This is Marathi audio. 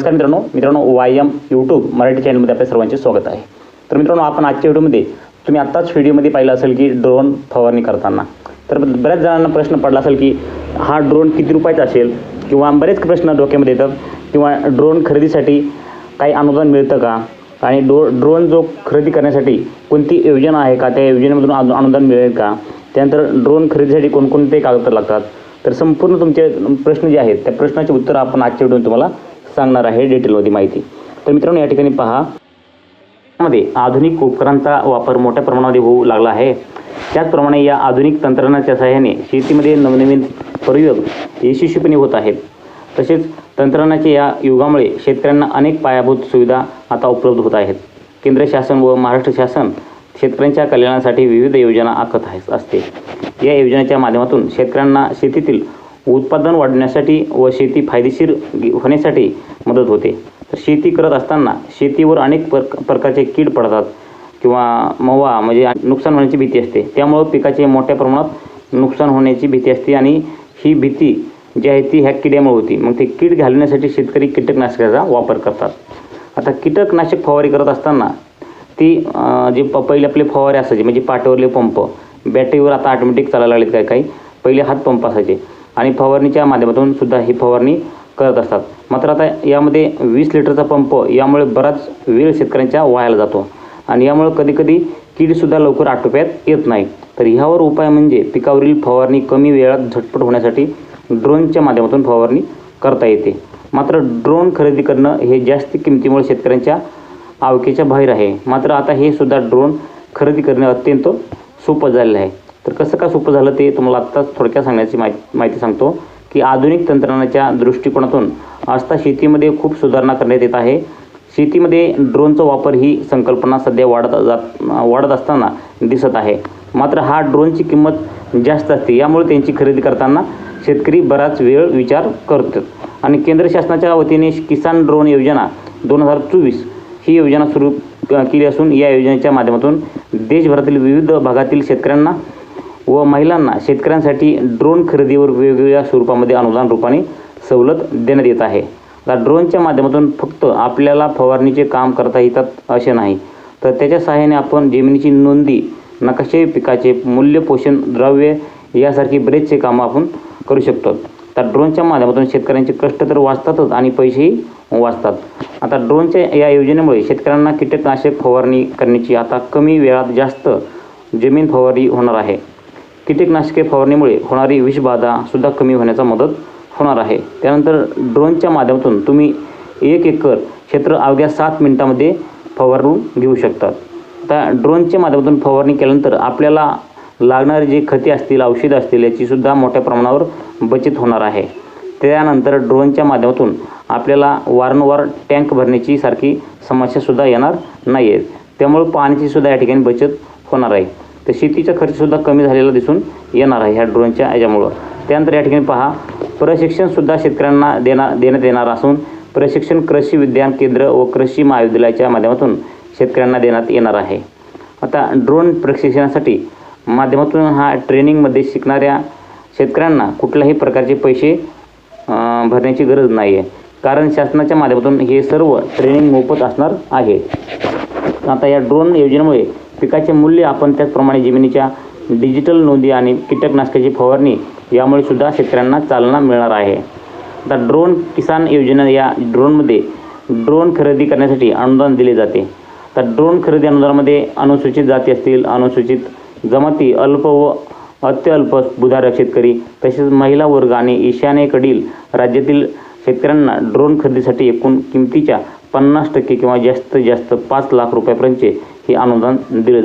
नमस्कार मित्रांनो. मित्रांनो वाय एम यूट्यूब मराठी चॅनलमध्ये आपल्या सर्वांचे स्वागत आहे. तर मित्रांनो आपण आजच्या व्हिडिओमध्ये तुम्ही आत्ताच व्हिडिओमध्ये पाहिलं असेल की ड्रोन फवारणी करताना. तर बऱ्याच जणांना प्रश्न पडला असेल की हा ड्रोन किती रुपयाचा असेल? किंवा बरेच प्रश्न डोक्यामध्ये येतात. किंवा ड्रोन खरेदीसाठी काही अनुदान मिळतं का? आणि डो ड्रोन जो खरेदी करण्यासाठी कोणती योजना आहे का? त्या योजनेमधून अनु- अनुदान मिळेल का? त्यानंतर ड्रोन खरेदीसाठी कोणकोणते कागदपत्र लागतात? तर संपूर्ण तुमचे प्रश्न जे आहेत त्या प्रश्नाचे उत्तर आपण आजच्या व्हिडिओ तुम्हाला सांगणार आहे डिटेलमध्ये माहिती. तर मित्रांनो या ठिकाणी पहा. मध्ये आधुनिक उपकरणांचा वापर मोठ्या प्रमाणामध्ये होऊ लागला आहे. त्याचप्रमाणे या आधुनिक तंत्रज्ञानाच्या सहाय्याने शेतीमध्ये नवनवीन प्रयोग यशस्वीपणे होत आहेत. तसेच तंत्रज्ञानाच्या या युगामुळे शेतकऱ्यांना अनेक पायाभूत सुविधा आता उपलब्ध होत आहेत. केंद्र शासन व महाराष्ट्र शासन शेतकऱ्यांच्या कल्याणासाठी विविध योजना आखत आहे असते. या योजनेच्या माध्यमातून शेतकऱ्यांना शेतीतील उत्पादन वाढवण्यासाठी व शेती फायदेशीर होण्यासाठी मदत होते. तर शेती करत असताना शेतीवर अनेक पर प्रकारचे कीड पडतात किंवा मवा म्हणजे नुकसान होण्याची भीती असते. त्यामुळं पिकाचे मोठ्या प्रमाणात नुकसान होण्याची भीती असते आणि ही भीती जी आहे ती ह्या किड्यामुळे होती. मग ते कीड घालण्यासाठी शेतकरी कीटकनाशकाचा वापर करतात. आता कीटकनाशक फवारी करत असताना ती जे प पहिले आपले फवारे असायचे म्हणजे पाट्यावरले पंप. बॅटरीवर आता ऑटोमॅटिक चालायला लागलेत काय काही. पहिले हात पंप असायचे. आणि फवारणीच्या माध्यमातून सुद्धा ही फवारणी करत असतात. मात्र आता यामध्ये वीस लिटरचा पंप यामुळे बराच वेळ शेतकऱ्यांच्या वायाला जातो. आणि यामुळे कधीकधी कीडसुद्धा लवकर आटोप्यात येत नाही. तर ह्यावर उपाय म्हणजे पिकावरील फवारणी कमी वेळात झटपट होण्यासाठी ड्रोनच्या माध्यमातून फवारणी करता येते. मात्र ड्रोन खरेदी करणं हे जास्त किमतीमुळे शेतकऱ्यांच्या आवकेच्या बाहेर आहे. मात्र आता हे सुद्धा ड्रोन खरेदी करणे अत्यंत सोपं झालेलं आहे. तर कसं का सोपं झालं ते तुम्हाला आत्ताच थोडक्यात सांगण्याची माहिती माहिती सांगतो की आधुनिक तंत्रज्ञानाच्या दृष्टिकोनातून आजता शेतीमध्ये खूप सुधारणा करण्यात येत आहे. शेतीमध्ये ड्रोनचा वापर ही संकल्पना सध्या वाढत जात वाढत असताना दिसत आहे. मात्र हा ड्रोनची किंमत जास्त असते यामुळे त्यांची खरेदी करताना शेतकरी बराच वेळ विचार करतात आणि केंद्र शासनाच्या वतीने किसान ड्रोन योजना दोन हजार चोवीस ही योजना सुरू क- केली असून या योजनेच्या माध्यमातून देशभरातील विविध भागातील शेतकऱ्यांना व महिलांना शेतकऱ्यांसाठी ड्रोन खरेदीवर वेगवेगळ्या स्वरूपामध्ये अनुदान रूपाने सवलत देण्यात येत आहे. आता ड्रोनच्या माध्यमातून फक्त आपल्याला फवारणीचे काम करता येतात असे नाही. तर त्याच्या सहाय्याने आपण जमिनीची नोंदी नकाशे पिकाचे मूल्य पोषण द्रव्य यासारखी बरेचसे कामं आपण करू शकतो. तर ड्रोनच्या माध्यमातून शेतकऱ्यांचे कष्ट तर वाचतातच आणि पैसेही वाचतात. आता ड्रोनच्या या योजनेमुळे शेतकऱ्यांना कीटकनाशक फवारणी करण्याची आता कमी वेळात जास्त जमीन फवारणी होणार आहे. कीटकनाशके फवारणीमुळे होणारी विषबाधासुद्धा कमी होण्याचा मदत होणार आहे. त्यानंतर ड्रोनच्या माध्यमातून तुम्ही एक एकर क्षेत्र अवघ्या सात मिनिटामध्ये फवारून घेऊ शकतात. आता ड्रोनच्या माध्यमातून फवारणी केल्यानंतर आपल्याला लागणारे जे खते असतील औषधं असतील याचीसुद्धा मोठ्या प्रमाणावर बचत होणार आहे. त्यानंतर ड्रोनच्या माध्यमातून आपल्याला वारंवार टँक भरण्याची सारखी समस्यासुद्धा येणार नाही आहे त्यामुळे पाण्याची सुद्धा या ठिकाणी बचत होणार आहे. तर शेतीचा खर्चसुद्धा कमी झालेला दिसून येणार आहे ह्या ड्रोनच्या याच्यामुळं. त्यानंतर या ठिकाणी पहा प्रशिक्षणसुद्धा शेतकऱ्यांना देणार देण्यात येणार असून प्रशिक्षण कृषी विज्ञान केंद्र व कृषी महाविद्यालयाच्या माध्यमातून शेतकऱ्यांना देण्यात येणार आहे. आता ड्रोन प्रशिक्षणासाठी माध्यमातून हा ट्रेनिंगमध्ये शिकणाऱ्या शेतकऱ्यांना कुठल्याही प्रकारचे पैसे भरण्याची गरज नाही आहे कारण शासनाच्या माध्यमातून हे सर्व ट्रेनिंग मोफत असणार आहे. आता या ड्रोन योजनेमुळे पिकाचे मूल्य आपण त्याचप्रमाणे जमिनीच्या डिजिटल नोंदी आणि कीटकनाशकाची फवारणी यामुळे सुद्धा शेतकऱ्यांना चालना मिळणार आहे. आता ड्रोन किसान योजना या ड्रोनमध्ये ड्रोन खरेदी करण्यासाठी अनुदान दिले जाते. तर ड्रोन खरेदी अनुदानामध्ये अनुसूचित जाती असतील अनुसूचित जमाती अल्प व अत्यल्प भूधारक शेतकरी तसेच महिला वर्ग आणि ईशान्येकडील राज्यातील शेतकऱ्यांना ड्रोन खरेदीसाठी एकूण किमतीच्या पन्नास टक्के किंवा जास्तीत जास्त पाच लाख रुपयापर्यंतचे हे अनुदान दिले जाते